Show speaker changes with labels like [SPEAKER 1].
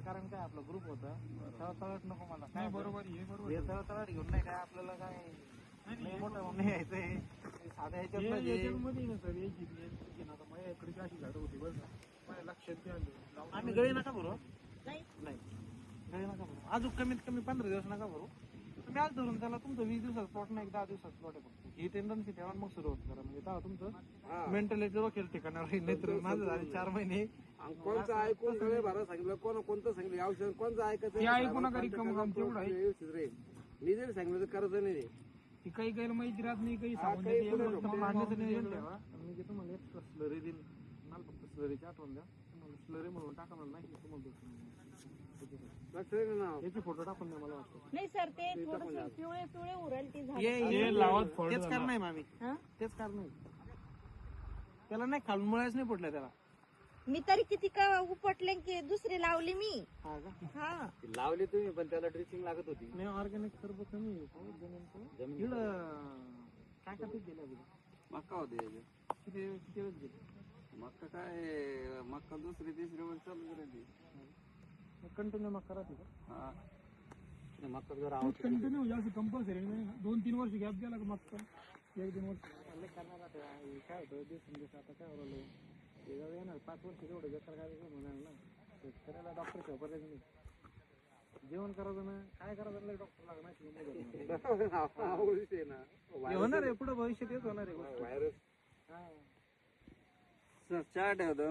[SPEAKER 1] याचं कारण काय आपला ग्रुप होता. तळतळट नको मला. काय
[SPEAKER 2] नाही बरोबर हे बरोबर
[SPEAKER 1] हे
[SPEAKER 2] आहे.
[SPEAKER 1] तळतळट घेऊन नाही काय आपल्याला काय?
[SPEAKER 2] नाही,
[SPEAKER 1] मोठं
[SPEAKER 2] बरोबर.
[SPEAKER 1] म्हणून यायचंय साध्या ह्याच्यात
[SPEAKER 2] हे
[SPEAKER 1] म्हणजे
[SPEAKER 2] याच्यामध्ये ना सर यायची ना आता माझ्याकडे अशी झाडं होती बरं का. माझ्या लक्षात नाही आलं
[SPEAKER 1] आम्ही गळी नका भरू.
[SPEAKER 3] नाही.
[SPEAKER 1] नाही. गळी नका भरू. अजून कमीत कमी पंधरा दिवस नका भरू. तुम्ही आज धरून त्याला तुमचं वीस दिवसात प्लॉट नाही दहा दिवसात प्लॉट आहे फक्त ही टेंडन्सी ठेवा आणि मग सुरुवात करा म्हणजे तेव्हा तुमचं मेंटॅलिटी वकील ठिकाणावर राहील नाही तर माझं झाले चार महिने
[SPEAKER 4] आणि कोणचं ऐकून सगळे भरा सांगितलं कोण कोणतं सांगितलं औषध कोणचं ऐकायचं
[SPEAKER 2] ते ऐकू नका रिकामं काम, तेवढं आहे.
[SPEAKER 4] व्यवस्थित राहील मी जरी सांगितलं तर करायचं नाही ते.
[SPEAKER 2] ती काही काही माहिती राहत नाही काही
[SPEAKER 4] हा,
[SPEAKER 2] सांगून
[SPEAKER 4] काही
[SPEAKER 2] देते.
[SPEAKER 4] पुढे
[SPEAKER 2] एवढं
[SPEAKER 4] नको.
[SPEAKER 2] फक्त
[SPEAKER 1] मांडण्याचं
[SPEAKER 2] मागून
[SPEAKER 1] नियोजन
[SPEAKER 2] देते.
[SPEAKER 1] ठेवा आणि मी जे तुम्हाला एक स्लरी देईन मला फक्त स्लरीची आठवण द्या तुम्हाला स्लरी म्हणून टाका मला नाही तुम्हाला
[SPEAKER 4] नाही ना
[SPEAKER 1] याचे फोटो टाकून द्या मला वाटतं.
[SPEAKER 3] नाही सर ते थोडेसे पिवळे पिवळे उरल ते झाड.
[SPEAKER 2] हे लावत
[SPEAKER 1] तेच. कारण नाही मामी.
[SPEAKER 3] हा?
[SPEAKER 1] तेच कारण नाही त्याला नाही खालून मुळाच नाही पडल्या त्याला.
[SPEAKER 3] मी तरी किती का उपटले की दुसरे लावले मी.
[SPEAKER 1] हा का?
[SPEAKER 3] हा.
[SPEAKER 4] लावली तुम्ही पण त्याला ड्रेसिंग लागत होती.
[SPEAKER 1] नाही ऑर्गॅनिक खर्च कमी आहे. हो. इकडं काय काय पीक गेलं
[SPEAKER 4] मक्का होते
[SPEAKER 1] किती किती वेळ गेले?
[SPEAKER 4] मक्का काय मक्का दुसरी तिसरी वर्ष चालू राहिली.
[SPEAKER 1] कंटिन्यू मग करा तिथं.
[SPEAKER 4] मक्का जरा
[SPEAKER 2] कंटिन्यू असं कंपल्सरी. दोन तीन वर्ष गॅप गेला का मग एक दोन वर्ष.
[SPEAKER 1] चाललंय करणार आता. हे काय होतं आता काय होतं ते जाऊ येणार पाच वर्ष तेवढं बेकार काय वेगळं होणार ना? शेतकऱ्याला डॉक्टर शिवाय नाही. जेवण करायचं ना काय करायचं लय डॉक्टर लागणार
[SPEAKER 4] ना.
[SPEAKER 1] होणार आहे पुढे भविष्यात येत होणार आहे गोष्ट.
[SPEAKER 4] व्हायरस
[SPEAKER 1] हा.
[SPEAKER 4] चहा ठेवतो